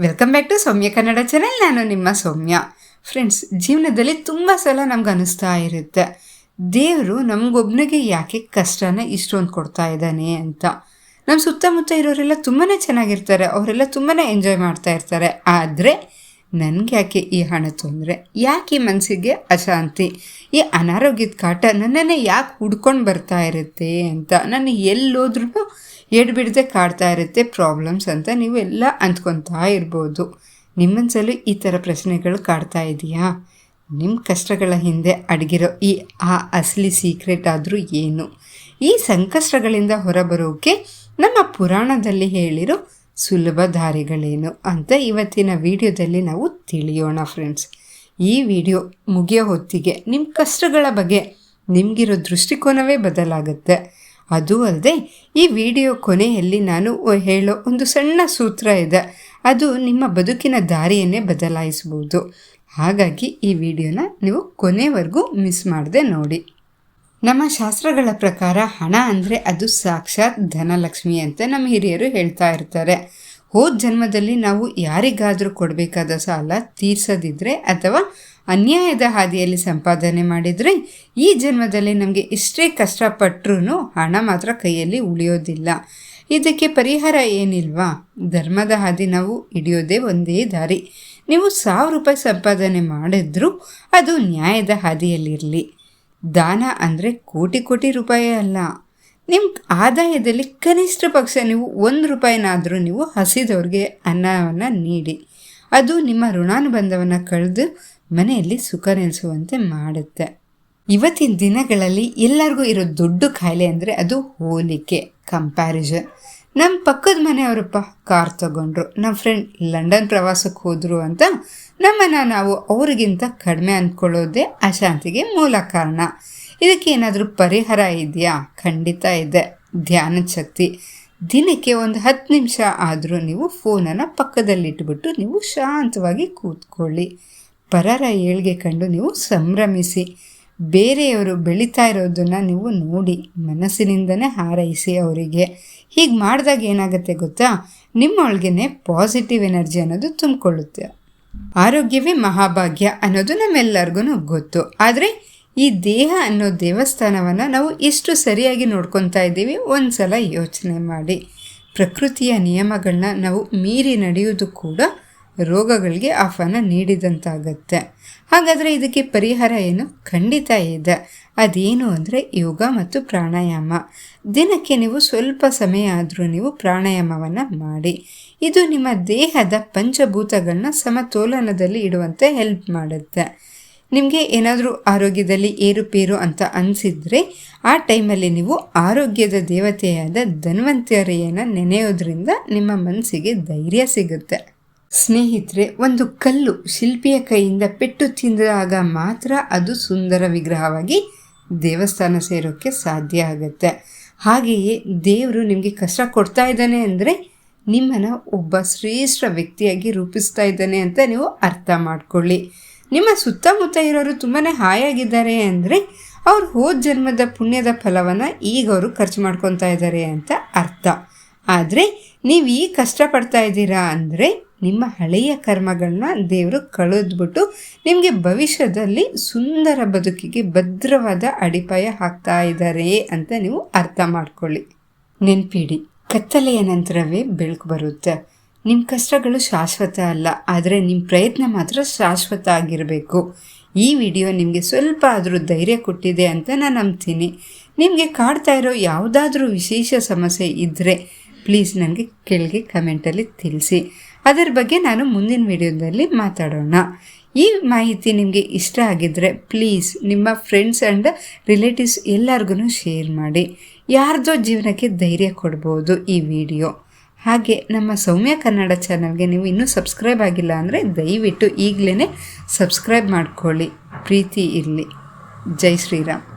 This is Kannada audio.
Welcome back to Soumya Kannada channel ನಾನು ನಿಮ್ಮ ಸೌಮ್ಯ. ಫ್ರೆಂಡ್ಸ್ ಜೀವನದಲ್ಲಿ ತುಂಬ ಸಲ ನಮ್ಗೆ ಅನಿಸ್ತಾ ಇರುತ್ತೆ. ದೇವರು ನಮಗೊಬ್ಬನಿಗೆ ಯಾಕೆ ಕಷ್ಟನ ಇಷ್ಟೊಂದು ಕೊಡ್ತಾ ಇದ್ದಾನೆ ಅಂತ. ನಮ್ಮ ಸುತ್ತಮುತ್ತ ಇರೋರೆಲ್ಲ ತುಂಬಾ ಚೆನ್ನಾಗಿರ್ತಾರೆ. ಅವರೆಲ್ಲ ತುಂಬಾ ಎಂಜಾಯ್ ಮಾಡ್ತಾ ಇರ್ತಾರೆ. ಆದರೆ ನನಗೆ ಯಾಕೆ ಈ ಹಣ ತೊಂದರೆ? ಯಾಕೆ ಈ ಮನಸ್ಸಿಗೆ ಅಶಾಂತಿ? ಈ ಅನಾರೋಗ್ಯದ ಕಾಟ ನನ್ನನ್ನೇ ಯಾಕೆ ಹುಡ್ಕೊಂಡು ಬರ್ತಾ ಇರುತ್ತೆ ಅಂತ. ನಾನು ಎಲ್ಲೋದ್ರೂ ಎಡ್ಬಿಡದೆ ಕಾಡ್ತಾ ಇರುತ್ತೆ ಪ್ರಾಬ್ಲಮ್ಸ್ ಅಂತ ನೀವು ಎಲ್ಲ ಅಂದ್ಕೊತಾ ಇರ್ಬೋದು. ನಿಮ್ಮನ್ಸಲು ಈ ಥರ ಪ್ರಶ್ನೆಗಳು ಕಾಡ್ತಾ ಇದೆಯಾ? ನಿಮ್ಮ ಕಷ್ಟಗಳ ಹಿಂದೆ ಅಡಗಿರೋ ಈ ಆ ಅಸಲಿ ಸೀಕ್ರೆಟ್ ಆದರೂ ಏನು? ಈ ಸಂಕಷ್ಟಗಳಿಂದ ಹೊರಬರೋಕೆ ನಮ್ಮ ಪುರಾಣದಲ್ಲಿ ಹೇಳಿರೋ ಸುಲಭ ದಾರಿಗಳೇನು ಅಂತ ಇವತ್ತಿನ ವಿಡಿಯೋದಲ್ಲಿ ನಾವು ತಿಳಿಯೋಣ ಫ್ರೆಂಡ್ಸ್ ಈ ವಿಡಿಯೋ ಮುಗಿಯೋ ಹೊತ್ತಿಗೆ ನಿಮ್ಮ ಕಷ್ಟಗಳ ಬಗ್ಗೆ ನಿಮಗಿರೋ ದೃಷ್ಟಿಕೋನವೇ ಬದಲಾಗುತ್ತೆ. ಅದು ಅಲ್ಲದೆ ಈ ವಿಡಿಯೋ ಕೊನೆಯಲ್ಲಿ ನಾನು ಹೇಳೋ ಒಂದು ಸಣ್ಣ ಸೂತ್ರ ಇದೆ. ಅದು ನಿಮ್ಮ ಬದುಕಿನ ದಾರಿಯನ್ನೇ ಬದಲಾಯಿಸಬಹುದು. ಹಾಗಾಗಿ ಈ ವಿಡಿಯೋನ ನೀವು ಕೊನೆವರೆಗೂ ಮಿಸ್ ಮಾಡದೆ ನೋಡಿ. ನಮ್ಮ ಶಾಸ್ತ್ರಗಳ ಪ್ರಕಾರ ಹಣ ಅಂದರೆ ಅದು ಸಾಕ್ಷಾತ್ ಧನಲಕ್ಷ್ಮಿ ಅಂತ ನಮ್ಮ ಹಿರಿಯರು ಹೇಳ್ತಾ ಇರ್ತಾರೆ. ಹೋದ ಜನ್ಮದಲ್ಲಿ ನಾವು ಯಾರಿಗಾದರೂ ಕೊಡಬೇಕಾದ ಸಾಲ ತೀರಿಸದಿದ್ದರೆ ಅಥವಾ ಅನ್ಯಾಯದ ಹಾದಿಯಲ್ಲಿ ಸಂಪಾದನೆ ಮಾಡಿದರೆ ಈ ಜನ್ಮದಲ್ಲಿ ನಮಗೆ ಇಷ್ಟೇ ಕಷ್ಟಪಟ್ಟರೂ ಹಣ ಮಾತ್ರ ಕೈಯಲ್ಲಿ ಉಳಿಯೋದಿಲ್ಲ. ಇದಕ್ಕೆ ಪರಿಹಾರ ಏನಿಲ್ವಾ? ಧರ್ಮದ ಹಾದಿ ನಾವು ಹಿಡಿಯೋದೇ ಒಂದೇ ದಾರಿ. ನೀವು ಸಾವಿರ ರೂಪಾಯಿ ಸಂಪಾದನೆ ಮಾಡಿದ್ರೂ ಅದು ನ್ಯಾಯದ ಹಾದಿಯಲ್ಲಿರಲಿ. ದಾನ ಅಂದರೆ ಕೋಟಿ ಕೋಟಿ ರೂಪಾಯಿ ಅಲ್ಲ. ನಿಮ್ಮ ಆದಾಯದಲ್ಲಿ ಕನಿಷ್ಠ ಪಕ್ಷ ನೀವು ಒಂದು ರೂಪಾಯಿನಾದರೂ ನೀವು ಹಸಿದವ್ರಿಗೆ ಅನ್ನವನ್ನು ನೀಡಿ. ಅದು ನಿಮ್ಮ ಋಣಾನುಬಂಧವನ್ನು ಕಳೆದು ಮನೆಯಲ್ಲಿ ಸುಖ ನೆಲೆಸುವಂತೆ ಮಾಡುತ್ತೆ. ಇವತ್ತಿನ ದಿನಗಳಲ್ಲಿ ಎಲ್ಲರಿಗೂ ಇರೋ ದೊಡ್ಡ ಕಾಯಿಲೆ ಅಂದರೆ ಅದು ಹೋಲಿಕೆ ಕಂಪ್ಯಾರಿಸನ್ ನಮ್ಮ ಪಕ್ಕದ ಮನೆಯವರಪ್ಪ ಕಾರ್ ತಗೊಂಡ್ರು ನಮ್ಮ ಫ್ರೆಂಡ್ ಲಂಡನ್ ಪ್ರವಾಸಕ್ಕೆ ಹೋದರು ಅಂತ ನಮ್ಮನ್ನು ನಾವು ಅವರಿಗಿಂತ ಕಡಿಮೆ ಅಂದ್ಕೊಳ್ಳೋದೇ ಅಶಾಂತಿಗೆ ಮೂಲ ಕಾರಣ. ಇದಕ್ಕೆ ಏನಾದರೂ ಪರಿಹಾರ ಇದೆಯಾ? ಖಂಡಿತ ಇದೆ. ಧ್ಯಾನ ಶಕ್ತಿ. ದಿನಕ್ಕೆ ಒಂದು ಹತ್ತು ನಿಮಿಷ ಆದರೂ ನೀವು ಫೋನನ್ನು ಪಕ್ಕದಲ್ಲಿಟ್ಬಿಟ್ಟು ನೀವು ಶಾಂತವಾಗಿ ಕೂತ್ಕೊಳ್ಳಿ. ಪರರ ಏಳ್ಗೆ ಕಂಡು ನೀವು ಸಂಭ್ರಮಿಸಿ. ಬೇರೆಯವರು ಬೆಳೀತಾ ಇರೋದನ್ನು ನೀವು ನೋಡಿ, ಮನಸ್ಸಿನಿಂದನೇ ಹಾರೈಸಿ ಅವರಿಗೆ. ಹೀಗೆ ಮಾಡಿದಾಗ ಏನಾಗುತ್ತೆ ಗೊತ್ತಾ? ನಿಮ್ಮೊಳಗೇನೆ ಪಾಸಿಟಿವ್ ಎನರ್ಜಿ ಅನ್ನೋದು ತುಂಬಿಕೊಳ್ಳುತ್ತೆ. ಆರೋಗ್ಯವೇ ಮಹಾಭಾಗ್ಯ ಅನ್ನೋದು ನಮ್ಮೆಲ್ಲರಿಗೂ ಗೊತ್ತು. ಆದರೆ ಈ ದೇಹ ಅನ್ನೋ ದೇವಸ್ಥಾನವನ್ನು ನಾವು ಎಷ್ಟು ಸರಿಯಾಗಿ ನೋಡ್ಕೊತಾ ಇದ್ದೀವಿ ಒಂದು ಸಲ ಯೋಚನೆ ಮಾಡಿ. ಪ್ರಕೃತಿಯ ನಿಯಮಗಳನ್ನ ನಾವು ಮೀರಿ ನಡೆಯುವುದು ಕೂಡ ರೋಗಗಳಿಗೆ ಆಹ್ವಾನ ನೀಡಿದಂತಾಗತ್ತೆ. ಹಾಗಾದರೆ ಇದಕ್ಕೆ ಪರಿಹಾರ ಏನು? ಖಂಡಿತ ಇದೆ. ಅದೇನು ಅಂದರೆ ಯೋಗ ಮತ್ತು ಪ್ರಾಣಾಯಾಮ. ದಿನಕ್ಕೆ ನೀವು ಸ್ವಲ್ಪ ಸಮಯ ಆದರೂ ನೀವು ಪ್ರಾಣಾಯಾಮವನ್ನು ಮಾಡಿ. ಇದು ನಿಮ್ಮ ದೇಹದ ಪಂಚಭೂತಗಳನ್ನ ಸಮತೋಲನದಲ್ಲಿ ಇಡುವಂತೆ ಹೆಲ್ಪ್ ಮಾಡುತ್ತೆ. ನಿಮಗೆ ಏನಾದರೂ ಆರೋಗ್ಯದಲ್ಲಿ ಏರುಪೇರು ಅಂತ ಅನಿಸಿದರೆ ಆ ಟೈಮಲ್ಲಿ ನೀವು ಆರೋಗ್ಯದ ದೇವತೆಯಾದ ಧನ್ವಂತರಿಯನ್ನು ನೆನೆಯೋದ್ರಿಂದ ನಿಮ್ಮ ಮನಸ್ಸಿಗೆ ಧೈರ್ಯ ಸಿಗುತ್ತೆ. ಸ್ನೇಹಿತರೆ, ಒಂದು ಕಲ್ಲು ಶಿಲ್ಪಿಯ ಕೈಯಿಂದ ಪೆಟ್ಟು ತಿಂದಾಗ ಮಾತ್ರ ಅದು ಸುಂದರ ವಿಗ್ರಹವಾಗಿ ದೇವಸ್ಥಾನ ಸೇರೋಕ್ಕೆ ಸಾಧ್ಯ ಆಗುತ್ತೆ. ಹಾಗೆಯೇ ದೇವರು ನಿಮಗೆ ಕಷ್ಟ ಕೊಡ್ತಾ ಇದ್ದಾನೆ ಅಂದರೆ ನಿಮ್ಮನ್ನು ಒಬ್ಬ ಶ್ರೇಷ್ಠ ವ್ಯಕ್ತಿಯಾಗಿ ರೂಪಿಸ್ತಾ ಇದ್ದಾನೆ ಅಂತ ನೀವು ಅರ್ಥ ಮಾಡ್ಕೊಳ್ಳಿ. ನಿಮ್ಮ ಸುತ್ತಮುತ್ತ ಇರೋರು ತುಂಬಾ ಹಾಯಾಗಿದ್ದಾರೆ ಅಂದರೆ ಅವ್ರು ಹೋದ ಜನ್ಮದ ಪುಣ್ಯದ ಫಲವನ್ನು ಈಗ ಅವರು ಖರ್ಚು ಮಾಡ್ಕೊತಾ ಇದ್ದಾರೆ ಅಂತ ಅರ್ಥ. ಆದರೆ ನೀವು ಈಗ ಕಷ್ಟಪಡ್ತಾ ಇದ್ದೀರಾ ಅಂದರೆ ನಿಮ್ಮ ಹಳೆಯ ಕರ್ಮಗಳನ್ನ ದೇವರು ಕಳೆದ್ಬಿಟ್ಟು ನಿಮಗೆ ಭವಿಷ್ಯದಲ್ಲಿ ಸುಂದರ ಬದುಕಿಗೆ ಭದ್ರವಾದ ಅಡಿಪಾಯ ಹಾಕ್ತಾ ಇದ್ದಾರೆ ಅಂತ ನೀವು ಅರ್ಥ ಮಾಡ್ಕೊಳ್ಳಿ. ನೆನ್ಪಿಡಿ, ಕತ್ತಲೆಯ ನಂತರವೇ ಬೆಳಕು ಬರುತ್ತೆ. ನಿಮ್ಮ ಕಷ್ಟಗಳು ಶಾಶ್ವತ ಅಲ್ಲ, ಆದರೆ ನಿಮ್ಮ ಪ್ರಯತ್ನ ಮಾತ್ರ ಶಾಶ್ವತ ಆಗಿರಬೇಕು. ಈ ವಿಡಿಯೋ ನಿಮಗೆ ಸ್ವಲ್ಪ ಆದರೂ ಧೈರ್ಯ ಕೊಟ್ಟಿದೆ ಅಂತ ನಾನು ನಂಬ್ತೀನಿ. ನಿಮಗೆ ಕಾಡ್ತಾ ಇರೋ ಯಾವುದಾದ್ರೂ ವಿಶೇಷ ಸಮಸ್ಯೆ ಇದ್ದರೆ ಪ್ಲೀಸ್ ನನಗೆ ಕೆಳಗೆ ಕಮೆಂಟಲ್ಲಿ ತಿಳಿಸಿ. ಅದರ ಬಗ್ಗೆ ನಾನು ಮುಂದಿನ ವಿಡಿಯೋದಲ್ಲಿ ಮಾತಾಡೋಣ. ಈ ಮಾಹಿತಿ ನಿಮಗೆ ಇಷ್ಟ ಆಗಿದ್ದರೆ ಪ್ಲೀಸ್ ನಿಮ್ಮ ಫ್ರೆಂಡ್ಸ್ ಆ್ಯಂಡ್ ರಿಲೇಟಿವ್ಸ್ ಎಲ್ಲರಿಗೂ ಶೇರ್ ಮಾಡಿ. ಯಾರ್ದೋ ಜೀವನಕ್ಕೆ ಧೈರ್ಯ ಕೊಡ್ಬೋದು ಈ ವಿಡಿಯೋ. ಹಾಗೆ ನಮ್ಮ ಸೌಮ್ಯ ಕನ್ನಡ ಚಾನಲ್ಗೆ ನೀವು ಇನ್ನೂ ಸಬ್ಸ್ಕ್ರೈಬ್ ಆಗಿಲ್ಲ ಅಂದರೆ ದಯವಿಟ್ಟು ಈಗಲೇ ಸಬ್ಸ್ಕ್ರೈಬ್ ಮಾಡ್ಕೊಳ್ಳಿ. ಪ್ರೀತಿ ಇರಲಿ. ಜೈ ಶ್ರೀರಾಮ್.